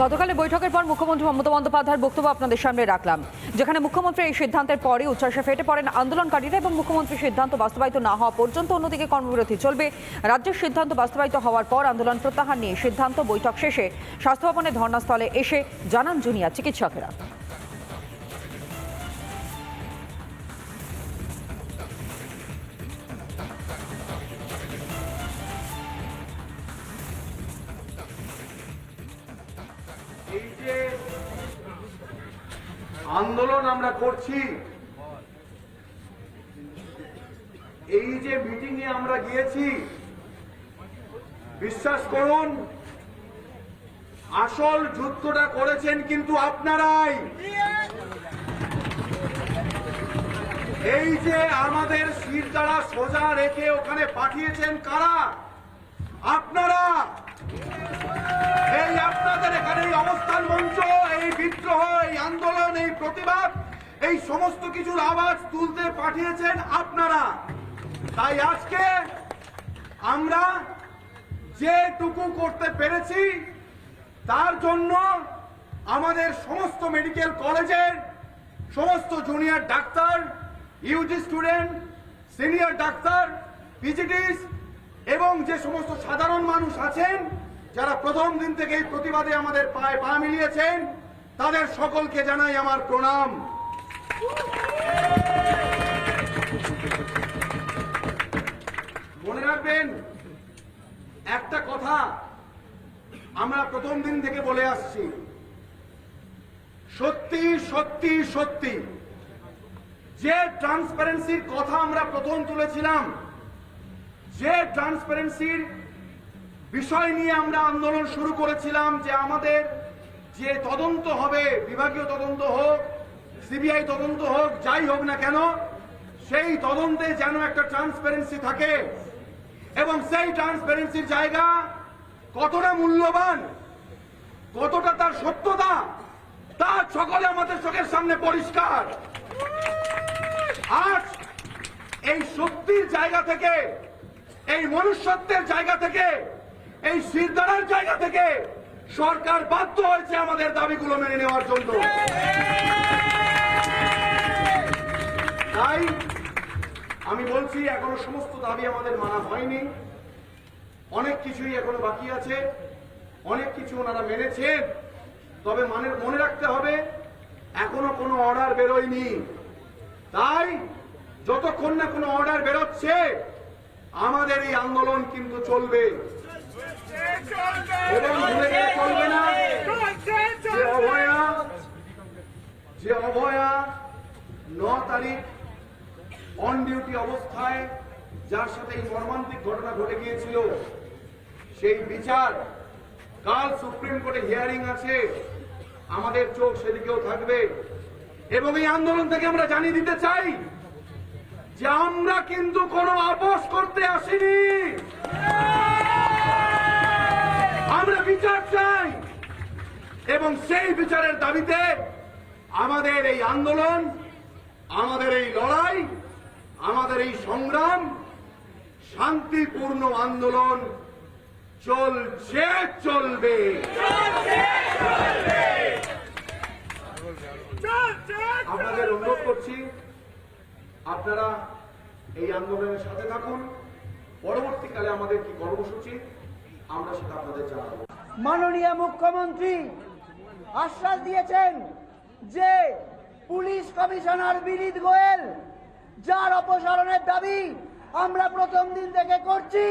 গতকালের বৈঠকের পর মুখ্যমন্ত্রী মমতা বন্দ্যোপাধ্যায়ের বক্তব্য আপনাদের সামনে রাখলাম, যেখানে মুখ্যমন্ত্রী এই সিদ্ধান্তের পরে উচ্ছ্বাসে ফেটে পড়েন আন্দোলনকারীরা এবং মুখ্যমন্ত্রীর সিদ্ধান্ত বাস্তবায়িত না হওয়া পর্যন্ত অন্যদিকে কর্মবিরতি চলবে। রাজ্যের সিদ্ধান্ত বাস্তবায়িত হওয়ার পর আন্দোলন প্রত্যাহার নিয়ে সিদ্ধান্ত বৈঠক শেষে স্বাস্থ্য ভবনের ধর্নাস্থলে এসে জানান জুনিয়র চিকিৎসকেরা। আন্দোলন আমরা করছি। এই যে মিটিং এ আমরা গিয়েছি, বিশ্বাস করুন, আসল যুদ্ধটা করেছেন কিন্তু আপনারাই। এই যে আমাদের শির দ্বারা সোজা রেখে ওখানে পাঠিয়েছেন কারা? আপনারা। এই আপনাদের এখানে অবস্থান মঞ্চ, এই বিদ্রোহ, এই আন্দোলন প্রতিবাদ, এই সমস্ত কিছুর আওয়াজ তুলতে পাঠিয়েছেন আপনারা। তাই আজকে আমরা যেটুকু করতে পেরেছি, তার জন্য আমাদের সমস্ত মেডিকেল কলেজের সমস্ত junior doctor UG student, senior doctor PGTs এবং যে সমস্ত সাধারণ মানুষ আছেন, যারা প্রথম দিন থেকে এই প্রতিবাদে আমাদের পায়ে পা মিলিয়েছেন তাদের সকলকে জানাই আমার প্রণাম। মনে রাখবেন, একটা কথা আমরা প্রথম দিন থেকে বলে আসছি। সত্যি সত্যি সত্যি, যে ট্রান্সপারেন্সির কথা আমরা প্রথম তুলেছিলাম, যে ট্রান্সপারেন্সির বিষয় নিয়ে আমরা আন্দোলন শুরু করেছিলাম যে আমাদের যে তদন্ত হবে, বিভাগীয় তদন্ত হোক, সিবিআই তদন্ত হোক, যাই হোক না কেন, সেই তদন্তে যেন একটা ট্রান্সপারেন্সি থাকে। এবং সেই ট্রান্সপারেন্সির জায়গা কতটা মূল্যবান, কতটা তার সত্যতা তার সকলে আমাদের চোখের সামনে পরিষ্কার। আজ এই শক্তির জায়গা থেকে, এই মনুষ্যত্বের জায়গা থেকে, এই শিরদাঁড়ার জায়গা থেকে সরকার বাধ্য হয়েছে আমাদের দাবিগুলো মেনে নেওয়ার জন্য। তাই আমি বলছি, এখনও সমস্ত দাবি আমাদের মানা হয়নি। অনেক কিছুই এখনও বাকি আছে। অনেক কিছু ওনারা মেনেছেন। তবে মানে মনে রাখতে হবে, এখনও কোনো অর্ডার বেরোয়নি। তাই যতক্ষণ না কোনো অর্ডার বেরোচ্ছে, আমাদের এই আন্দোলন কিন্তু চলবে। এবং ভুলে চলবে না। যে অভয়া যে অভয়া ন তারিখ অন ডিউটি অবস্থায়, যার সাথে এই মর্মান্তিক ঘটনা ঘটে গিয়েছিল, সেই বিচার কাল সুপ্রিম কোর্টে হিয়ারিং আছে। আমাদের চোখ সেদিকেও থাকবে। এবং এই আন্দোলন থেকে আমরা জানিয়ে দিতে চাই যে আমরা কিন্তু কোনো আপোষ করতে আসিনি। আমরা বিচার চাই। এবং সেই বিচারের দাবিতে আমাদের এই আন্দোলন আমাদের এই লড়াই আমাদের এই সংগ্রাম শান্তিপূর্ণ আন্দোলন চলছে চলবে। আপনাদের অনুরোধ করছি আপনারা এই আন্দোলনের সাথে থাকুন। পরবর্তীকালে আমাদের কি কর্মসূচি? আমরা সেটা আপনাদের জানাব। মাননীয় মুখ্যমন্ত্রী আশ্বাস দিয়েছেন যে পুলিশ কমিশনার বিনীত গোয়েল, যার অপসারণের দাবি আমরা প্রথম দিন থেকে করছি,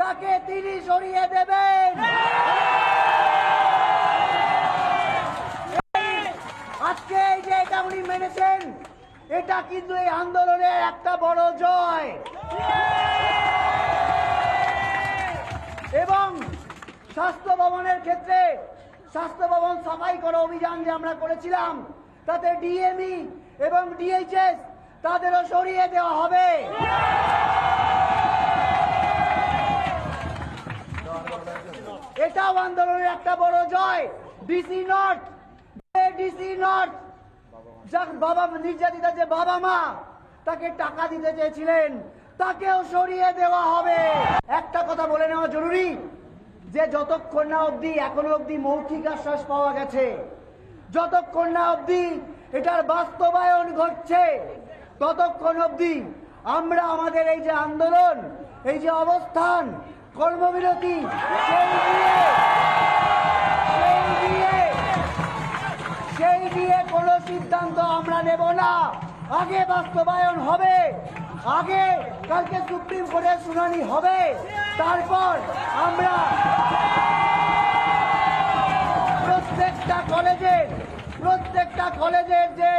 তাকে তিনি সরিয়ে দেবেন। আজকে এই যে এটা উনি মেনেছেন, এটা কিন্তু এই আন্দোলনের একটা বড় জয়। ভবনের ক্ষেত্রে স্বাস্থ্য ভবন সাফাই করা অভিযান যে আমরা করেছিলাম, তাতে ডিএমই এবং ডিএইচএস তাদেরও সরিয়ে দেওয়া হবে। এটাও আন্দোলনের একটা বড় জয়। ডিসি নট ডিসি যার বাবা নির্যাতিতা যে বাবা মা, তাকে টাকা দিতে চেয়েছিলেন, তাকেও সরিয়ে দেওয়া হবে। একটা কথা বলে নেওয়া জরুরি যে যতক্ষণ না অবধি, এখনও অবধি মৌখিক আশ্বাস পাওয়া গেছে। যতক্ষণ না অবধি এটার বাস্তবায়ন ঘটছে, ততক্ষণ অবধি আমরা আমাদের এই যে আন্দোলন, এই যে অবস্থান, কর্মবিরতি, সেই নিয়ে সেই নিয়ে কোনো সিদ্ধান্ত আমরা নেব না। আগে বাস্তবায়ন হবে, আগে কালকে সুপ্রিম কোর্টের শুনানি হবে, তারপর আমরা কলেজের, প্রত্যেকটা কলেজের যে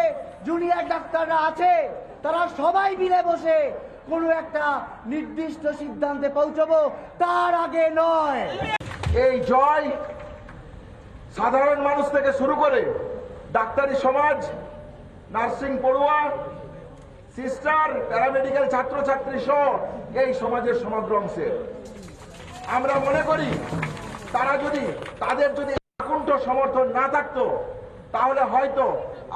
জুনিয়র ডাক্তাররা আছে, তারা সবাই মিলে বসে কোনো একটা নির্দিষ্ট সিদ্ধান্তে পৌঁছবো, তার আগে নয়। এই জয় সাধারণ মানুষ থেকে শুরু করে ডাক্তারি সমাজ, নার্সিং পড়ুয়া, সিস্টার, প্যারামেডিক্যাল ছাত্রছাত্রী সহ এই সমাজের সমগ্র অংশের আমরা মনে করি তারা যদি, তাদের যদি আকুণ্ঠ সমর্থন না থাকতো, তাহলে হয়তো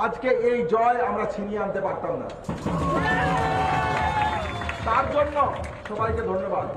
আজকে এই জয় আমরা ছিনিয়ে আনতে পারতাম না। তার জন্য সবাইকে ধন্যবাদ।